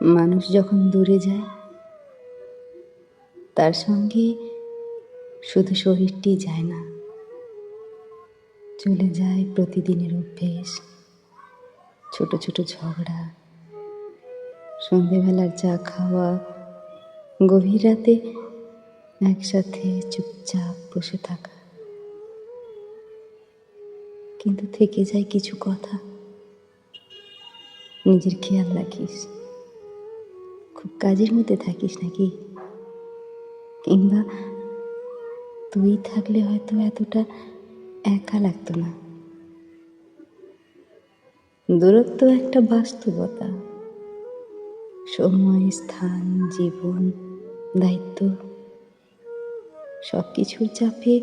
মানুষ যখন দূরে যায়, তার সঙ্গে শুধু শরীরটি যায় না, চলে যায় প্রতিদিনের অভ্যেস, ছোট ছোট ঝগড়া, সন্ধেবেলার চা খাওয়া, গভীর রাতে একসাথে চুপচাপ বসে থাকা। কিন্তু থেকে যায় কিছু কথা। নিজের খেয়াল রাখিস। খুব কাজের মধ্যে থাকিস নাকি? কিংবা তুই থাকলে হয়তো এতটা একা লাগতো না। দূরত্ব একটা বাস্তবতা। সময়, স্থান, জীবন, দায়িত্ব সব কিছুর চাপে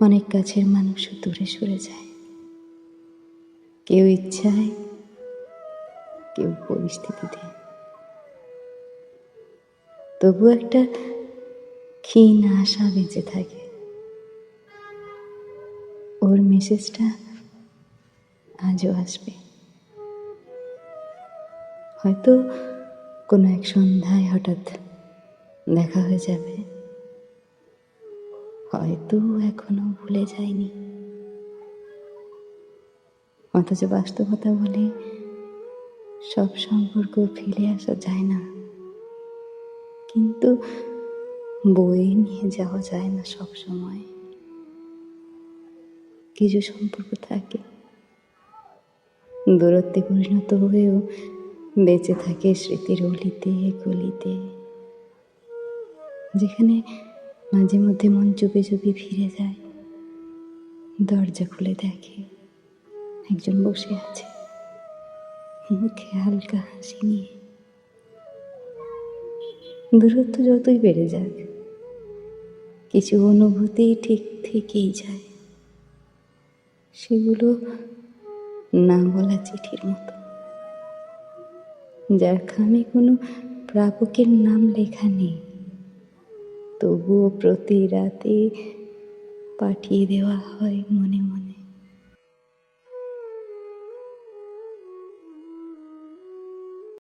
অনেক কাছের মানুষও দূরে সরে যায়। কেউ ইচ্ছায়, কেউ পরিস্থিতিতে। তবু একটা ক্ষীণ আশা বেঁচে থাকে। ওর মেসেজটা আজও আসবে। হয়তো কোনো এক সন্ধ্যায় হঠাৎ দেখা হয়ে যাবে। হয়তো এখনও ভুলে যায়নি। অথচ বাস্তবতা বলে সব সম্পর্ক ফিরে আসা যায় না। কিন্তু বয়ে নিয়ে যাওয়া যায় না সব সময়। কিছু সম্পর্ক থাকে, দূরত্বে পরিণত হয়েও বেঁচে থাকে স্মৃতির অলিতে, গলিতে। যেখানে মাঝে মধ্যে মন চুপে চুপে ফিরে যায়, দরজা খুলে দেখে একজন বসে আছে, মুখে হালকা হাসি নিয়ে। দূরত্ব যতই বেড়ে যাক, কিছু অনুভূতি ঠিক থেকেই যায়। সেগুলো না বলা চিঠির মতো। যার খামে কোনো প্রাপকের নাম লেখা নেই, তবুও প্রতি রাতে পাঠিয়ে দেওয়া হয় মনে মনে।